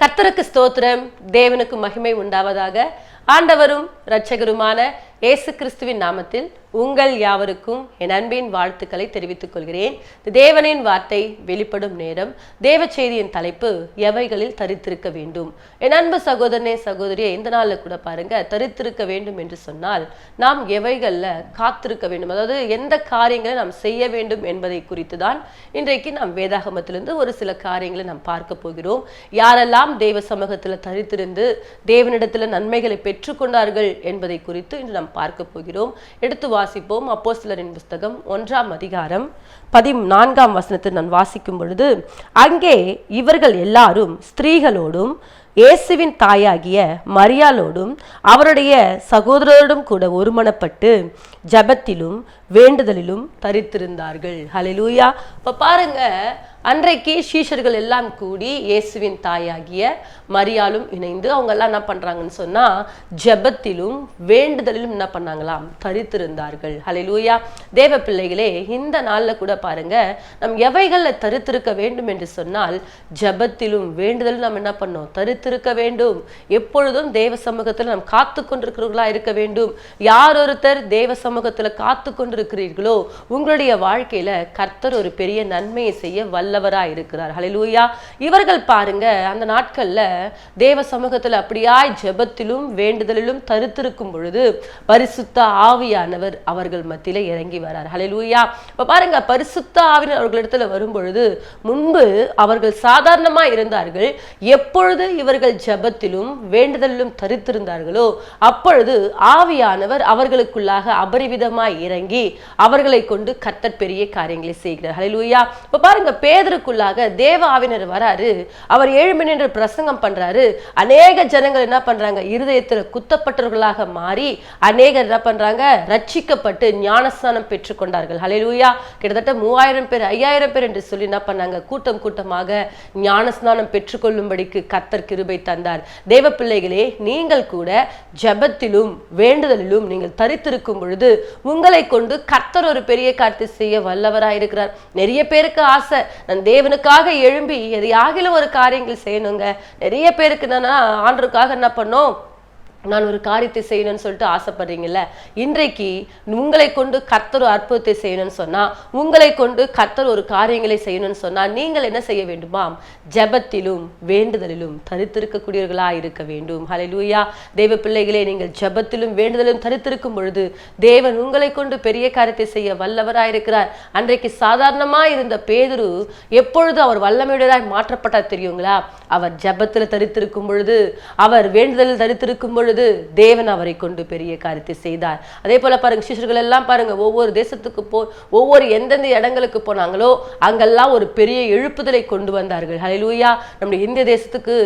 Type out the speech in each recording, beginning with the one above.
கர்த்தருக்கு ஸ்தோத்திரம். தேவனுக்கு மகிமை உண்டாவதாக. ஆண்டவரும் இரட்சகருமான இயேசு கிறிஸ்துவின் நாமத்தில் உங்கள் யாவருக்கும் என் அன்பின் வாழ்த்துக்களை தெரிவித்துக் கொள்கிறேன். தேவனின் வார்த்தை வெளிப்படும் நேரம். தேவ செய்தியின் தலைப்பு எவைகளில் தரித்திருக்க வேண்டும்? என் அன்பு சகோதரனே சகோதரியை இந்த நாளில் கூட பாருங்க தரித்திருக்க வேண்டும் என்று சொன்னால் நாம் எவைகளில் காத்திருக்க வேண்டும்? அதாவது எந்த காரியங்களை நாம் செய்ய வேண்டும் என்பதை குறித்து தான் இன்றைக்கு நாம் வேதாகமத்திலிருந்து ஒரு சில காரியங்களை நாம் பார்க்க போகிறோம். யாரெல்லாம் தேவ சமூகத்தில் தரித்திருந்து தேவனிடத்தில் நன்மைகளை பெற்றுக்கொண்டார்கள் என்பதை குறித்து இன்று நாம் பார்க்க போகிறோம். எடுத்து வாசிப்போம். அப்போஸ்தலரின் புஸ்தகம் ஒன்றாம் அதிகாரம் பதினான்காம் வசனத்தை நான் வாசிக்கும் பொழுது அங்கே இவர்கள் எல்லாரும் ஸ்திரீகளோடும் இயேசுவின் தாயாகிய மரியாளோடும் அவருடைய சகோதரரோடும் கூட ஒருமனப்பட்டு ஜபத்திலும் வேண்டுதலிலும் தரித்திருந்தார்கள். ஹalleluya இப்போ பாருங்க அன்றைக்கு சீஷர்கள் எல்லாம் கூடி இயேசுவின் தாயாகிய மரியாளும் இணைந்து அவங்க எல்லாம் என்ன பண்ணுறாங்கன்னு சொன்னால் ஜெபத்திலும் வேண்டுதலிலும் என்ன பண்ணாங்களாம்? தரித்திருந்தார்கள். ஹalleluya தேவ பிள்ளைகளே இந்த நாளில் கூட பாருங்க நம் எவைகளில் தரித்திருக்க வேண்டும் என்று சொன்னால் ஜெபத்திலும் வேண்டுதலும் நாம் என்ன பண்ணோம்? தரித்திருக்க வேண்டும். எப்பொழுதும் தேவ சமூகத்தில் நாம் காத்து கொண்டிருக்கிறவர்களாக இருக்க வேண்டும். யார் ஒருத்தர் தேவ சமூகத்தில் காத்து கொண்டிருக்கிறீர்களோ உங்களுடைய வாழ்க்கையில கர்த்தர் ஒரு பெரிய நன்மையை செய்ய வல்லவரா இருக்கிறார். ஹலிலூயா இவர்கள் பாருங்க அந்த நாட்கள்ல தேவ சமூகத்துல அப்படியாய் ஜெபத்திலும் வேண்டுதலிலும் தருத்திருக்கும் பொழுது பரிசுத்த ஆவியானவர் அவர்கள் மத்தியில இறங்கி வரார். ஹலிலூயா இப்ப பாருங்க பரிசுத்த ஆவியானவர் அவர்களிடத்துல வரும் பொழுது முன்பு அவர்கள் சாதாரணமா இருந்தார்கள். எப்பொழுது இவர்கள் ஜெபத்திலும் வேண்டுதலிலும் தரித்திருந்தார்களோ அப்பொழுது ஆவியானவர் அவர்களுக்குள்ளாக அபரிவிதமாய் இறங்கி அவர்களை கொண்டு கர்த்தர் பெரிய காரியங்களை செய்கிறார். ஹலிலூயா இப்போ பாருங்க பேதருக்குள்ளாக தேவ ஆவினர் வராரு. அவர் ஏழு மணி நேரம் பிரசங்கம் பண்றாரு. அநேக ஜனங்கள் என்ன பண்றாங்க? இருதயத்தில் குத்தப்பட்டவர்களாக மாறி அநேகர் என்ன பண்றாங்க? ரட்சிக்கப்பட்டு ஞானஸ்நானம் பெற்றுக்கொண்டார்கள் ஹலிலூயா கிட்டத்தட்ட மூவாயிரம் பேர் ஐயாயிரம் பேர் என்று சொல்லி என்ன பண்ணாங்க? கூட்டம் கூட்டமாக ஞானஸ்நானம் பெற்றுக்கொள்ளும்படிக்கு கர்த்தர் கிருபை தந்தார். தேவ பிள்ளைகளே நீங்கள் கூட ஜபத்திலும் வேண்டுதலிலும் நீங்கள் தரித்திருக்கும் பொழுது உங்களை கொண்டு கர்த்தர் ஒரு பெரிய காரியத்தை செய்ய வல்லவராய் இருக்கிறார். நிறைய பேருக்கு ஆசை. நான் தேவனுக்காக எழும்பி எதையாகிலும் ஒரு காரியங்கள் செய்யணுங்க. நிறைய பேருக்கு என்னன்னா ஆண்டருக்காக என்ன பண்ணோம்? நான் ஒரு காரியத்தை செய்யணும்னு சொல்லிட்டு ஆசைப்படுறீங்கல்ல? இன்றைக்கு உங்களை கொண்டு கர்த்தர் ஒரு அற்புதத்தை செய்யணும்னு சொன்னா உங்களை கொண்டு கர்த்தர் ஒரு காரியங்களை செய்யணும்னு சொன்னா நீங்கள் என்ன செய்ய வேண்டுமாம் ஜெபத்திலும் வேண்டுதலிலும் தரித்திருக்கக்கூடியவர்களா இருக்க வேண்டும். ஹalleluya தெய்வ பிள்ளைகளே நீங்கள் ஜெபத்திலும் வேண்டுதலும் தரித்திருக்கும் பொழுது தேவன் உங்களை கொண்டு பெரிய காரியத்தை செய்ய வல்லவராக இருக்கிறார். அன்றைக்கு சாதாரணமா இருந்த பேதுரு எப்பொழுது அவர் வல்லமையுடையதாய் மாற்றப்பட்டார் தெரியுங்களா? அவர் ஜபத்தில் தரித்திருக்கும் பொழுது அவர் வேண்டுதலில் தரித்திருக்கும் பொழுது தேவன் அவரை கொண்டு பெரிய காரியத்தை செய்தார். அதே போல பாருங்க சிஷர்கள் எல்லாம் பாருங்க ஒவ்வொரு தேசத்துக்கு போ ஒவ்வொரு எந்தெந்த இடங்களுக்கு போனாங்களோ அங்கெல்லாம் ஒரு பெரிய எழுப்புதலை கொண்டு வந்தார்கள். ஹலிலூயா நம்முடைய இந்திய தேசத்துக்கு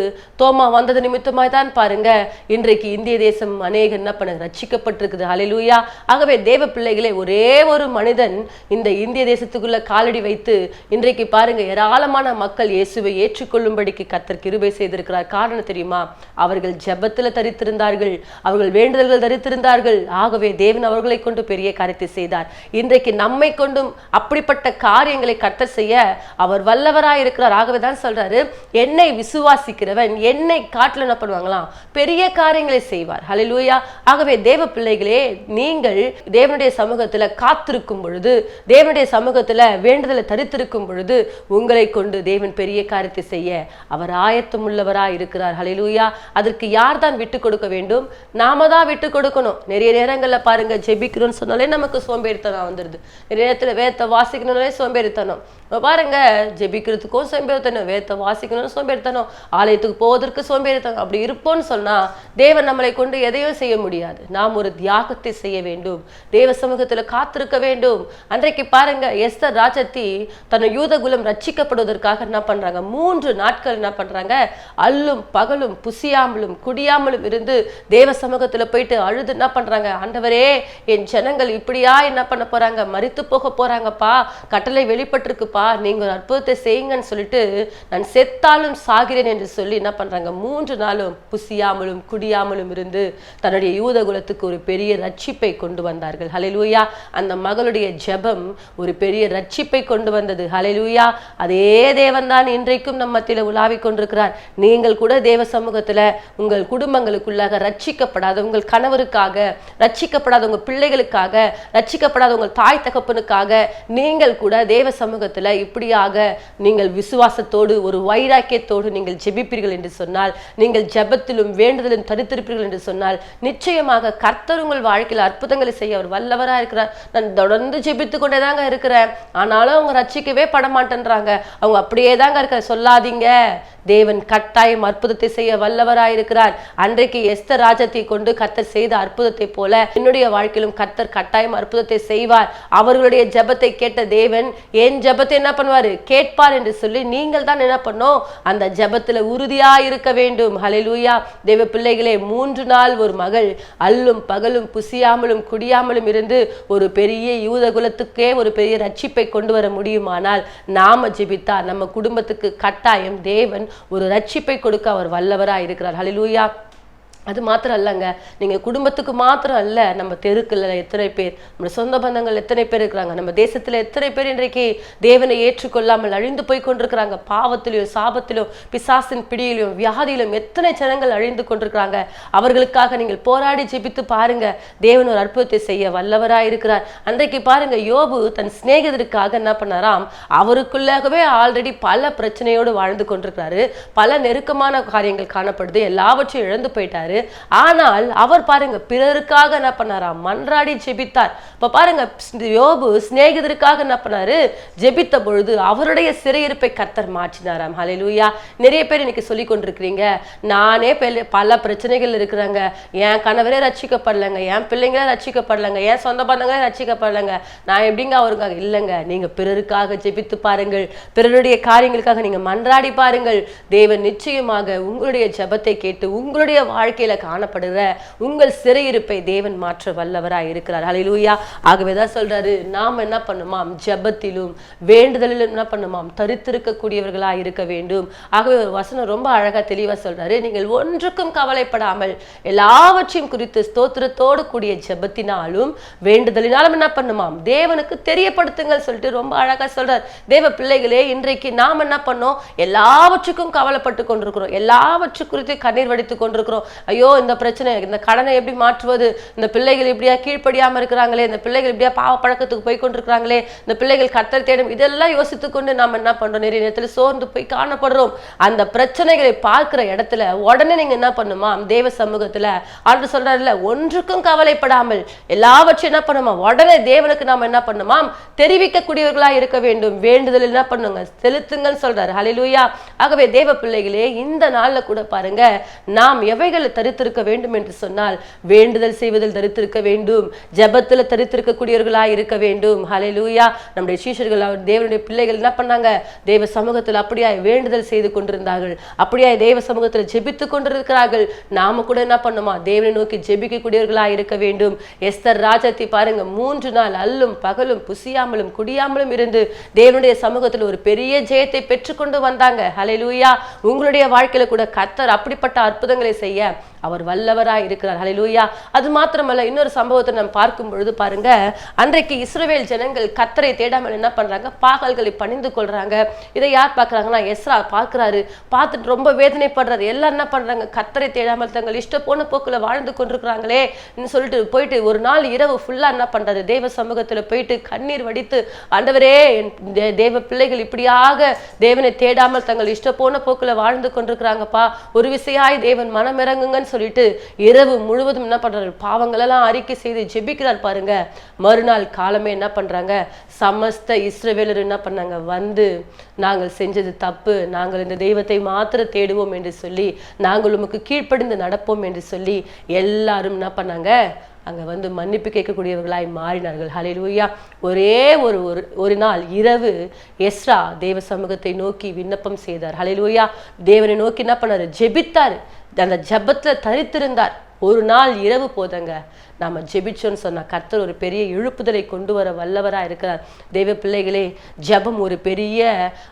தோமா வந்தது நிமித்தமாய் தான் பாருங்க இன்றைக்கு இந்திய தேசம் அநேக என்ன பண்ண ரச்சிக்கப்பட்டிருக்குது ஹலிலூயா ஆகவே தேவ பிள்ளைகளே ஒரே ஒரு மனிதன் இந்த இந்திய தேசத்துக்குள்ள காலடி வைத்து இன்றைக்கு பாருங்க ஏராளமான மக்கள் இயேசுவை ஏற்றுக்கொள்ளும்படிக்கு கத்தர் கிருபை செய்திருக்கிறார். காரணம் தெரியுமா? அவர்கள் ஜெபத்தில் தரித்திருந்தார்கள். அவர்கள் வேண்டுதல்கள் தரித்திருந்தார்கள். ஆகவே தேவன் அவர்களை கொண்டு பெரிய காரியத்தை செய்தார். இன்றைக்கு நம்மை கொண்டும் அப்படிப்பட்ட காரியங்களை கர்த்தர் செய்ய அவர் வல்லவராக இருக்கிறார். ஆகவே தான் சொல்றாரு என்னை விசுவாசிக்கிறவன் என்னை காட்டில் என்ன பண்ணுவாங்களாம்? பெரிய காரியங்களை செய்வார். ஹலிலூயா ஆகவே தேவ பிள்ளைகளே நீங்கள் தேவனுடைய சமூகத்தில் காத்திருக்கும் பொழுது தேவனுடைய சமூகத்தில் வேண்டுதலை தரித்திருக்கும் பொழுது உங்களை கொண்டு தேவன் பெரிய காரியத்தை செய்ய அவர் ஆயத்தம் உள்ளவராக இருக்கிறார். ஹலிலூயா அதற்கு யார் தான் விட்டு கொடுக்க வேண்டும்? நாம தான் விட்டு கொடுக்கணும். நிறைய நேரங்களில் பாருங்க ஜெபிக்கிறோம்னு சொன்னாலே நமக்கு சோம்பேறித்தனம் வந்துடுது நிறைய நேரத்தில் வேத்த வாசிக்கணும்னாலே சோம்பேறித்தனம். பாருங்க ஜெபிக்கிறதுக்கும் சோம்பேறித்தனம் வேத்த வாசிக்கணும்னு சோம்பேறித்தனம் ஆலயத்துக்கு போவதற்கு சோம்பேறித்தனம். அப்படி இருப்போம்னு சொன்னால் தேவன் நம்மளை கொண்டு எதையும் செய்ய முடியாது. நாம் ஒரு தியாகத்தை செய்ய வேண்டும். தேவ சமூகத்தில் காத்திருக்க வேண்டும். அன்றைக்கு பாருங்க எஸ்தர் ராஜத்தி தன் யூதகுலம் ரட்சிக்கப்படுவதற்காக என்ன பண்ணுறாங்க மூன்று நாட்கள் என்ன பண்ணுறாங்க சொல்றாங்க. அல்லும் பகலும் புசியாமலும் குடியாமலும் இருந்து தேவ சமூகத்துல போயிட்டு அழுது என்ன பண்றாங்க? ஆண்டவரே என் ஜனங்கள் இப்படியா என்ன பண்ண போறாங்க? மறித்து போக போறாங்கப்பா. கட்டளை வெளிப்பட்டிருக்குப்பா. நீங்க ஒரு அற்புதத்தை செய்யுங்கன்னு சொல்லிட்டு நான் செத்தாலும் சாகிறேன் என்று சொல்லி என்ன பண்றாங்க? மூன்று நாளும் புசியாமலும் குடியாமலும் இருந்து தன்னுடைய யூத குலத்துக்கு ஒரு பெரிய ரட்சிப்பை கொண்டு வந்தார்கள். ஹலெலூயா அந்த மகளுடைய ஜெபம் ஒரு பெரிய ரட்சிப்பை கொண்டு வந்தது. ஹலெலூயா அதே தேவன் தான் இன்றைக்கும் நம்ம உலாவிக் கொண்டு கொண்டிருக்கிறார். நீங்கள் கூட தேவ சமூகத்துல உங்கள் குடும்பங்களுக்குள்ளாக ரட்சிக்கப்படாத உங்கள் கணவருக்காக ரட்சிக்கப்படாத உங்கள் பிள்ளைகளுக்காக ரட்சிக்கப்படாத உங்கள் தாய் தகப்பனுக்காக நீங்கள் கூட தேவ சமூகத்துல இப்படியாக நீங்கள் விசுவாசத்தோடு ஒரு வைராக்கியத்தோடு நீங்கள் ஜெபிப்பீர்கள் என்று சொன்னால் நீங்கள் ஜெபத்திலும் வேண்டுதலும் தடுத்திருப்பீர்கள் என்று சொன்னால் நிச்சயமாக கர்த்தர் உங்கள் வாழ்க்கையில் அற்புதங்களை செய்ய அவர் வல்லவராக இருக்கிறார். நான் தொடர்ந்து ஜெபித்து கொண்டே தாங்க இருக்கிறேன். ஆனாலும் அவங்க ரட்சிக்கவே பட மாட்டேன்றாங்க அவங்க அப்படியே தாங்க இருக்க சொல்லாதீங்க. தேவன் கட்டாயம் அற்புதத்தை செய்ய வல்லவராயிருக்கிறார். அன்றைக்கு எஸ்தர் ராஜத்தை கொண்டு கத்தர் செய்த அற்புதத்தை போல என்னுடைய வாழ்க்கையிலும் கர்த்தர் கட்டாயம் அற்புதத்தை செய்வார். அவர்களுடைய ஜெபத்தை கேட்ட தேவன் என் ஜெபத்தை என்ன பண்ணுவாரு? கேட்பார் என்று சொல்லி நீங்கள் தான் என்ன பண்ணோம் அந்த ஜெபத்துல உறுதியா இருக்க வேண்டும். ஹalleluya. தேவ பிள்ளைகளே மூன்று நாள் ஒரு மகள் அல்லும் பகலும் புசியாமலும் குடியாமலும் இருந்து ஒரு பெரிய யூத குலத்துக்கே ஒரு பெரிய ரட்சிப்பை கொண்டு வர முடியுமானால் நாம ஜெபித்தா நம்ம குடும்பத்துக்கு கட்டாயம் தேவன் ஒரு ரட்சிப்பை கொடுக்க அவர் வல்லவராக இருக்கிறார் ஹலிலூயா அது மாத்திரம் அல்லங்க. நீங்கள் குடும்பத்துக்கு மாத்திரம் அல்ல நம்ம தெருக்கில் எத்தனை பேர் நம்ம சொந்த பந்தங்கள் எத்தனை பேர் இருக்கிறாங்க நம்ம தேசத்தில் எத்தனை பேர் இன்றைக்கு தேவனை ஏற்றுக்கொள்ளாமல் அழிந்து போய் கொண்டிருக்கிறாங்க. பாவத்திலையும் சாபத்திலும் பிசாசின் பிடியிலும் வியாதியிலும் எத்தனை ஜனங்கள் அழிந்து கொண்டிருக்கிறாங்க. அவர்களுக்காக நீங்கள் போராடி ஜெபித்து பாருங்க. தேவன் ஒரு அற்புதத்தை செய்ய வல்லவராக இருக்கிறார். அன்றைக்கு பாருங்க யோபு தன் சிநேகிதருக்காக என்ன பண்ணாராம்? அவருக்குள்ளாகவே ஆல்ரெடி பல பிரச்சனையோடு வாழ்ந்து கொண்டிருக்கிறாரு. பல நெருக்கமான காரியங்கள் காணப்படுது. எல்லாவற்றையும் இழந்து போயிட்டாரு. ஆனால் அவர் பாருங்க பிறருக்காக என்ன பண்ணாராம் மன்றாடி ஜெபித்தார். இப்ப பாருங்க யோபு சிநேகிதருக்காக என்ன பண்ணாரு? ஜெபித்த பொழுது அவருடைய சிறையிருப்பை கர்த்தர் மாற்றினாராம். ஹalleluya. நிறைய பேர் இன்னைக்கு சொல்லி கொண்டிருக்கிறீங்க. நானே பல பிரச்சனைகள் இருக்கிறாங்க. என் கணவரே ரட்சிக்கப்படலைங்க. என் பிள்ளைங்களே ரட்சிக்கப்படலைங்க. என் சொந்த பந்தங்களே ரட்சிக்கப்படலைங்க. நான் எப்படிங்க அவருக்காக? இல்லைங்க. நீங்க பிறருக்காக ஜெபித்து பாருங்கள். பிறருடைய காரியங்களுக்காக நீங்க மன்றாடி பாருங்கள். தேவன் நிச்சயமாக உங்களுடைய ஜெபத்தை கேட்டு உங்களுடைய வாழ்க்கை வாழ்க்கையில காணப்படுகிற உங்கள் சிறையிருப்பை தேவன் மாற்ற வல்லவராய் இருக்கிறார். அலையிலூயா ஆகவே தான் சொல்றாரு நாம் என்ன பண்ணுமாம்? ஜபத்திலும் வேண்டுதலிலும் என்ன பண்ணுமாம்? தரித்திருக்கக்கூடியவர்களாய் இருக்க வேண்டும். ஆகவே ஒரு வசனம் ரொம்ப அழகா தெளிவா சொல்றாரு நீங்கள் ஒன்றுக்கும் கவலைப்படாமல் எல்லாவற்றையும் குறித்து ஸ்தோத்திரத்தோடு கூடிய ஜபத்தினாலும் வேண்டுதலினாலும் என்ன பண்ணுமாம்? தேவனுக்கு தெரியப்படுத்துங்கள் சொல்லிட்டு ரொம்ப அழகா சொல்றார். தேவ பிள்ளைகளே இன்றைக்கு நாம் என்ன பண்ணோம்? எல்லாவற்றுக்கும் கவலைப்பட்டு கொண்டிருக்கிறோம். எல்லாவற்று குறித்து கண்ணீர் வடித்து கொண்டிருக்கிறோம். ஐயோ இந்த பிரச்சனை இந்த கடனை எப்படி மாற்றுவது? இந்த பிள்ளைகள் இப்படியா கீழ்ப்படியாமல் இருக்கிறாங்களே? இந்த பிள்ளைகள் இப்படியா பாவ பழக்கத்துக்கு போய் கொண்டிருக்கிறாங்களே? இந்த பிள்ளைகள் கத்தல் தேடும். இதெல்லாம் யோசித்து கொண்டு நாம் என்ன பண்றோம்? நிறைய நேரத்துல சோர்ந்து போய் காணப்படுறோம். அந்த பிரச்சனைகளை பார்க்குற இடத்துல உடனே நீங்க என்ன பண்ணுமா? தேவ சமூகத்துல ஆண்டு சொல்றாருல ஒன்றுக்கும் கவலைப்படாமல் எல்லாவற்றையும் என்ன பண்ணுமா? உடனே தேவனுக்கு நாம என்ன பண்ணுமாம் தெரிவிக்கக்கூடியவர்களா இருக்க வேண்டும். வேண்டுதல் என்ன பண்ணுங்க? செலுத்துங்கன்னு சொல்றாரு. ஹலிலூயா ஆகவே தேவ பிள்ளைகளே இந்த நாள்ல கூட பாருங்க நாம் எவைகளை தரித்திருக்க வேண்டும் என்று சொன்னால் வேண்டுதல் செய்வதில் தரித்திருக்க வேண்டும் ஜபத்தில் தரித்திருக்கக்கூடியவர்களாக இருக்க வேண்டும். ஹalleluya நம்முடைய சீஷர்கள் அவர் தேவனுடைய பிள்ளைகள் என்ன பண்ணாங்க? தேவ சமூகத்தில் அப்படியாய் வேண்டுதல் செய்து கொண்டிருந்தார்கள். அப்படியாய் தேவ சமூகத்தில் ஜெபித்து கொண்டிருக்கிறார்கள். நாம கூட என்ன பண்ணுமா? தேவனை நோக்கி ஜெபிக்கக்கூடியவர்களாக இருக்க வேண்டும். எஸ்தர் ராஜத்தை பாருங்க மூன்று நாள் அல்லும் பகலும் புசியாமலும் குடியாமலும் இருந்து தேவனுடைய சமூகத்தில் ஒரு பெரிய ஜெயத்தை பெற்றுக்கொண்டு வந்தாங்க. ஹalleluya உங்களுடைய வாழ்க்கையில கூட கத்தர் அப்படிப்பட்ட அற்புதங்களை செய்ய அவர் வல்லவராக இருக்கிறார். ஹலிலூயா அது மாத்திரமல்ல இன்னொரு சம்பவத்தை நாம் பார்க்கும் பொழுது பாருங்க அன்றைக்கு இஸ்ரவேல் ஜனங்கள் கத்தரை தேடாமல் என்ன பண்றாங்க? பாகல்களை பணிந்து கொள்றாங்க. இதை யார் பார்க்குறாங்கன்னா எஸ்ரா பார்க்குறாரு. பார்த்துட்டு ரொம்ப வேதனைப்படுறாரு. எல்லாம் என்ன பண்றாங்க? கத்தரை தேடாமல் தங்கள் இஷ்ட போன போக்குல வாழ்ந்து கொண்டிருக்கிறாங்களே சொல்லிட்டு போயிட்டு ஒரு நாள் இரவு ஃபுல்லா என்ன பண்றாரு? தேவ சமூகத்துல போயிட்டு கண்ணீர் வடித்து ஆண்டவரே தேவ பிள்ளைகள் இப்படியாக தேவனை தேடாமல் தங்கள் இஷ்ட போன போக்குல வாழ்ந்து கொண்டிருக்கிறாங்கப்பா. ஒரு விசையாய் தேவன் மனமிறங்குங்கன்னு சொல்லிட்டு இரவு முழுவதும் என்ன பண்றாரு? பாவங்களெல்லாம் அறிக்கை செய்து ஜெபிக்கிறார் பாருங்க. மறுநாள் காலமே என்ன பண்றாங்க? சமஸ்த இஸ்ரவேலர் என்ன பண்ணாங்க? வந்து நாங்கள் செஞ்சது தப்பு. நாங்கள் இந்த தெய்வத்தை மாத்திர தேடுவோம் என்று சொல்லி நாங்கள் உமக்கு கீழ்ப்படிந்து நடப்போம் என்று சொல்லி எல்லாரும் என்ன பண்ணாங்க? அங்க வந்து மன்னிப்பு கேட்கக்கூடியவர்களாய் மாறினார்கள். ஹலிலூயா ஒரே ஒரு ஒரு ஒரு நாள் இரவு எஸ்ரா தேவ சமூகத்தை நோக்கி விண்ணப்பம் செய்தார். ஹலிலூயா தேவனை நோக்கி என்ன பண்ணாரு? ஜெபித்தார். அந்த ஜபத்தில் தரித்திருந்தார். ஒரு நாள் இரவு போதங்க. நாம் ஜெபிச்சோன்னு சொன்னால் கர்த்தர் ஒரு பெரிய எழுப்புதலை கொண்டு வர வல்லவராக இருக்கிறார் தெய்வ பிள்ளைகளே ஜெபம் ஒரு பெரிய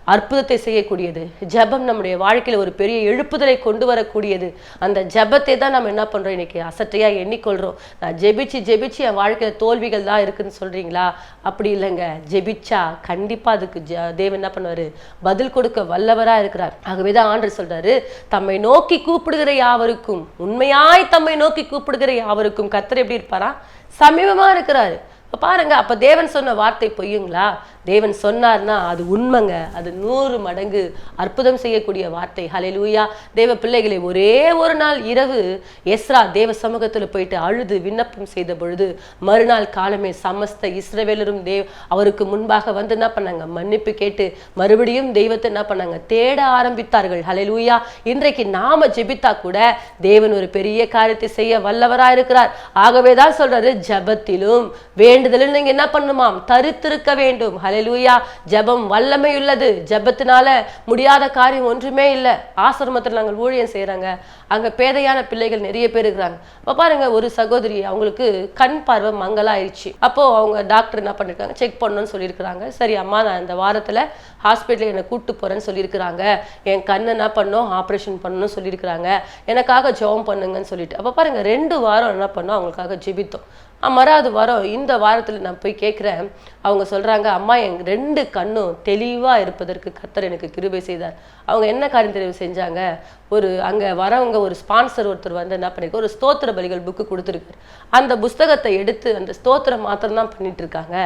அற்புதத்தை செய்யக்கூடியது. ஜெபம் நம்முடைய வாழ்க்கையில் ஒரு பெரிய எழுப்புதலை கொண்டு வரக்கூடியது. அந்த ஜெபத்தை தான் நம்ம என்ன பண்ணுறோம் இன்னைக்கு அசட்டையாக எண்ணிக்கொள்கிறோம் நான் ஜெபிச்சு ஜெபிச்சு என் வாழ்க்கையில் தோல்விகள் தான் இருக்குன்னு சொல்கிறீங்களா அப்படி இல்லைங்க. ஜெபிச்சா கண்டிப்பாக அதுக்கு ஜ- தேவன் என்ன பண்ணுவாரு? பதில் கொடுக்க வல்லவராக இருக்கிறார். ஆகவே தான் ஆண்டு சொல்கிறாரு தம்மை நோக்கி கூப்பிடுகிற யாவருக்கும் உண்மையாய் தம்மை நோக்கி கூப்பிடுகிற யாவருக்கும் கர்த்தர் எப்படி இருப்பாரா சமீபமா இருக்கிறாரு. இப்போ பாருங்க அப்ப தேவன் சொன்ன வார்த்தை பொய்யுங்களா? தேவன் சொன்னார்னா அது உண்மைங்க. அது நூறு மடங்கு அற்புதம் செய்யக்கூடிய வார்த்தை. ஹலெலூயா தேவ பிள்ளைகளை ஒரே ஒரு நாள் இரவு எஸ்ரா தேவ சமூகத்துல போயிட்டு அழுது விண்ணப்பம் செய்த பொழுது மறுநாள் காலமே சமஸ்த இஸ்ரவேலரும் தேவ் அவருக்கு முன்பாக வந்து என்ன பண்ணாங்க? மன்னிப்பு கேட்டு மறுபடியும் தெய்வத்தை என்ன பண்ணாங்க? தேட ஆரம்பித்தார்கள். ஹலெலூயா இன்றைக்கு நாம ஜெபித்தா கூட தேவன் ஒரு பெரிய காரியத்தை செய்ய வல்லவரா இருக்கிறார். ஆகவே தான் சொல்றாரு ஜெபத்திலும் வேண்டுதலும் நீங்க என்ன பண்ணுமாம்? தரித்திருக்க வேண்டும். ஹalleluya. ஜெபம் வல்லமை உள்ளது ஜெபத்தினால முடியாத காரியம் ஒன்றுமே இல்லை. ஆசிரமத்தில் நாங்கள் ஊழியம் செய்கிறாங்க அங்கே பேதையான பிள்ளைகள் நிறைய பேர் இருக்கிறாங்க. இப்போ பாருங்க ஒரு சகோதரி அவங்களுக்கு கண் பார்வை மங்கலாயிருச்சு. அப்போது அவங்க டாக்டர் என்ன பண்ணிருக்காங்க? செக் பண்ணணும்னு சொல்லியிருக்கிறாங்க. சரி அம்மா நான் இந்த வாரத்தில் ஹாஸ்பிட்டலில் என்னை கூப்பிட்டு போகிறேன்னு சொல்லியிருக்கிறாங்க. என் கண் என்ன பண்ணோம்? ஆப்ரேஷன் பண்ணணும்னு சொல்லியிருக்கிறாங்க. எனக்காக ஜெபம் பண்ணுங்கன்னு சொல்லிட்டு. அப்போ பாருங்க ரெண்டு வாரம் என்ன பண்ணோம்? அவங்களுக்காக ஜெபித்தோம். மறாவது வாரம். இந்த வாரத்தில் நான் போய் கேட்குறேன் அவங்க சொல்கிறாங்க அம்மா என் ரெண்டு கண்ணும் தெளிவாக இருப்பதற்கு கர்த்தர் எனக்கு கிருபை செய்தார். அவங்க என்ன காரியம் தெரிவு செஞ்சாங்க? ஒரு அங்கே வரவங்க ஒரு ஸ்பான்சர் ஒருத்தர் வந்து என்ன பண்ணிருக்க ஒரு ஸ்தோத்திர பலிகள் புக்கு கொடுத்துருக்காரு. அந்த புஸ்தகத்தை எடுத்து அந்த ஸ்தோத்திரம் மாத்திரம் தான் பண்ணிட்டு இருக்காங்க.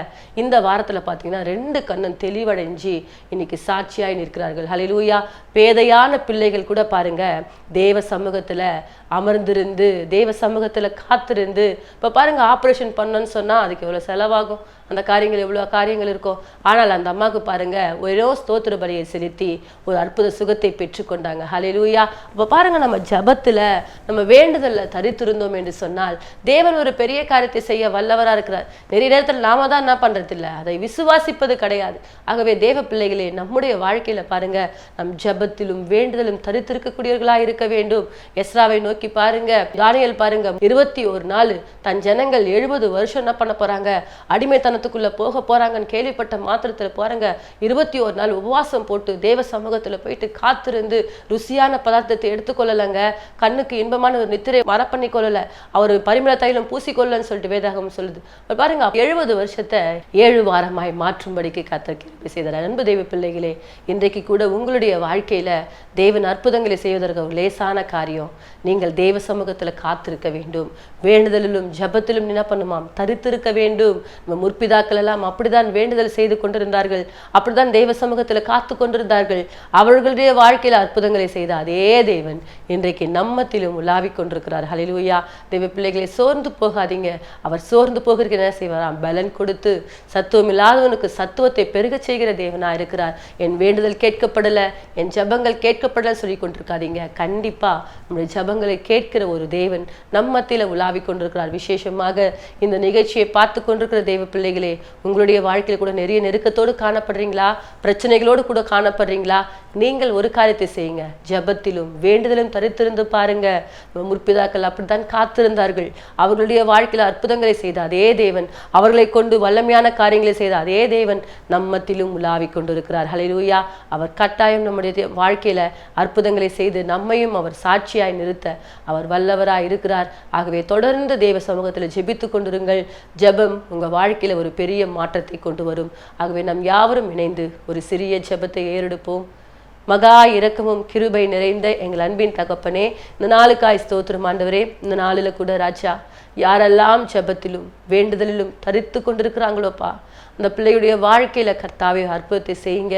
இந்த வாரத்தில் பார்த்தீங்கன்னா ரெண்டு கண்ணும் தெளிவடைஞ்சு இன்னைக்கு சாட்சியாக நிற்கிறார்கள். ஹலிலூயா பேதையான பிள்ளைகள் கூட பாருங்க தேவ சமூகத்துல அமர்ந்திருந்து தேவ சமூகத்துல காத்திருந்து இப்ப பாருங்க ஆபரேஷன் பண்ணணும்னு சொன்னா அதுக்கு எவ்வளவு செலவாகும்? அந்த காரியங்கள் எவ்வளவு காரியங்கள் இருக்கும் ஆனால் அந்த அம்மாவுக்கு பாருங்க ஒரே ஸ்தோத்திர பலியை செலுத்தி ஒரு அற்புத சுகத்தை பெற்றுக்கொண்டாங்க ஹalleluya இப்போ பாருங்க நம்ம ஜெபத்துல நம்ம வேண்டுதல்ல தரித்திருந்தோம் என்று சொன்னால் தேவன் ஒரு பெரிய காரியத்தை செய்ய வல்லவரா இருக்கிறார். நிறைய நேரத்தில் நாம தான் என்ன பண்றது அதை விசுவாசிப்பது கிடையாது. ஆகவே தேவ பிள்ளைகளே நம்முடைய வாழ்க்கையில பாருங்க நம் ஜபத்திலும் வேண்டுதலும் தரித்திருக்கக்கூடியவர்களா இருக்க வேண்டும். எஸ்ராவை நோக்கி பாருங்க. தானியல் பாருங்க. இருபத்தி ஒரு நாள் தன் ஜனங்கள் எழுபது வருஷம் என்ன பண்ண போறாங்க? அடிமைத்தனத்துக்குள்ள போக போறாங்கன்னு கேள்விப்பட்ட மாத்திரத்துல போறாங்க இருபத்தி ஒரு நாள் உபவாசம் போட்டு தேவ சமூகத்துல போயிட்டு காத்திருந்து ருசியான பதார்த்தத்தை எடுத்துக்கொள்ளலங்க கண்ணுக்கு இன்பமான ஒரு நித்திரை வர பண்ணி கொள்ளல அவர் பரிமள தைலம் பூசிக்கொள்ளன்னு சொல்லிட்டு வேதாகம் சொல்லுது. பாருங்க எழுபது வருஷத்தை ஏழு வாரமாய் மாற்றும்படிக்கு கத்தர் கிருபை செய்தார். அன்பு தெய்வ பிள்ளைகளே இன்றைக்கு கூட உங்களுடைய வாழ்க்கை வாழ்க்கையில் தேவன் அற்புதங்களை செய்வதற்கு ஒரு லேசான காரியம். நீங்கள் தேவ சமூகத்தில் காத்திருக்க வேண்டும். வேண்டுதலிலும் ஜபத்திலும் என்ன பண்ணுமாம் தரித்திருக்க வேண்டும். நம்ம முற்பிதாக்கள் எல்லாம் அப்படிதான் வேண்டுதல் செய்து கொண்டிருந்தார்கள். அப்படிதான் தெய்வ சமூகத்தில் காத்து கொண்டிருந்தார்கள். அவர்களுடைய வாழ்க்கையில் அற்புதங்களை செய்த அதே தேவன் இன்றைக்கு நம்மத்திலும் உலாவிக் கொண்டிருக்கிறார். ஹலிலூயா தெய்வ பிள்ளைகளை சோர்ந்து போகாதீங்க. அவர் சோர்ந்து போகிறதுக்கு என்ன செய்வாராம் பலன் கொடுத்து சத்துவம் இல்லாதவனுக்கு சத்துவத்தை பெருகச் செய்கிற தேவனா இருக்கிறார். என் வேண்டுதல் கேட்கப்படலை. என் ஜெபங்கள் கேட்கப்படல சொல்லி கொண்டிருக்காதீங்க. கண்டிப்பா நம்முடைய ஜெபங்களை கேட்கிற ஒரு தேவன் நம்ம மத்தியில உலாவி கொண்டிருக்கிறார். விசேஷமாக இந்த நிகழ்ச்சியை பார்த்து கொண்டிருக்கிற தேவ பிள்ளைகளே உங்களுடைய வாழ்க்கையில கூட நிறைய நெருக்கத்தோடு காணப்படுறீங்களா? பிரச்சனைகளோடு கூட காணப்படுறீங்களா? நீங்கள் ஒரு காரியத்தை செய்யுங்க. ஜெபத்திலும் வேண்டுதலும் தரித்திருந்து பாருங்க. முற்பிதாக்கள் அப்படித்தான் காத்திருந்தார்கள். அவர்களுடைய வாழ்க்கையில் அற்புதங்களை செய்த அதே தேவன் அவர்களை கொண்டு வல்லமையான காரியங்களை செய்த அதே தேவன் நம்மத்திலும் உலாவிக் கொண்டிருக்கிறார். ஹalleluya. அவர் கட்டாயம் நம்முடைய வாழ்க்கையில அற்புதங்களை செய்து நம்மையும் அவர் சாட்சியாய் நிறுத்த அவர் வல்லவராய் இருக்கிறார். ஆகவே தொடர்ந்து தேவ சமூகத்தில் ஜெபித்து கொண்டிருங்கள். ஜெபம் உங்க வாழ்க்கையில ஒரு பெரிய மாற்றத்தை கொண்டு வரும். ஆகவே நாம் யாவரும் இணைந்து ஒரு சிறிய ஜெபத்தை ஏறெடுப்போம். மகா இரக்கமும் கிருபை நிறைந்த எங்கள் அன்பின் தகப்பனே இந்த நாளுக்காய் ஸ்தோத்திரம் ஆண்டவரே இந்த நாளில் கூட ராஜா யாரெல்லாம் ஜெபத்திலும் வேண்டுதலிலும் தரித்து கொண்டிருக்கிறாங்களோப்பா அந்த பிள்ளையுடைய வாழ்க்கையில கர்த்தாவே அற்புதத்தை செய்யுங்க.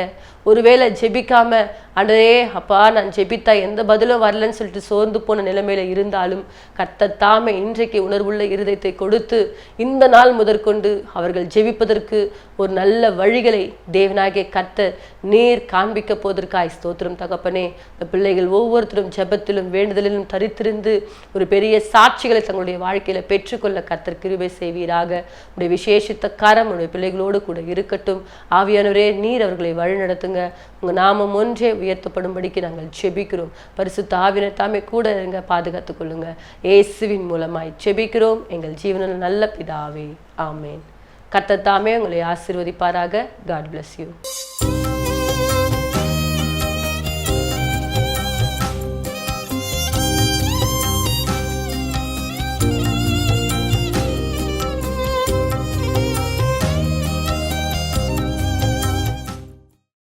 ஒருவேளை ஜெபிக்காம அண்டரே அப்பா நான் ஜெபித்தா எந்த பதிலும் வரலன்னு சொல்லிட்டு சோர்ந்து போன நிலைமையில இருந்தாலும் கர்த்தர் தாமே இன்றைக்கு உணர்வுள்ள இருதயத்தை கொடுத்து இந்த நாள் முதற்கொண்டு அவர்கள் ஜெபிப்பதற்கு ஒரு நல்ல வழிகளை தேவனாகிய கத்த நீர் காண்பிக்க போவதற்காய் ஸ்தோத்திரம் தகப்பனே. இந்த பிள்ளைகள் ஒவ்வொருத்தரும் ஜெபத்திலும் வேண்டுதலிலும் தரித்திருந்து ஒரு பெரிய சாட்சிகளை தங்களுடைய வாழ்க்கையில பெற்றுக்கொள்ள கர்த்தர் கிருபை செய்வீராக. உடைய விசேஷித்த கரம் உடைய பிள்ளைகளோடு கூட இருக்கட்டும். ஆவியானவரே நீர் அவர்களை வழிநடத்துங்க. உங்க நாமம் ஒன்றே உயர்த்தப்படும்படிக்கு நாங்கள் செபிக்கிறோம். பரிசு தாவினை தாமே கூட இருங்க பாதுகாத்துக் கொள்ளுங்க. இயேசுவின் மூலமாய் செபிக்கிறோம். எங்கள் ஜீவனில் நல்ல பிதாவே. ஆமேன். கர்த்தர் தாமே உங்களை ஆசிர்வதிப்பாராக. God bless you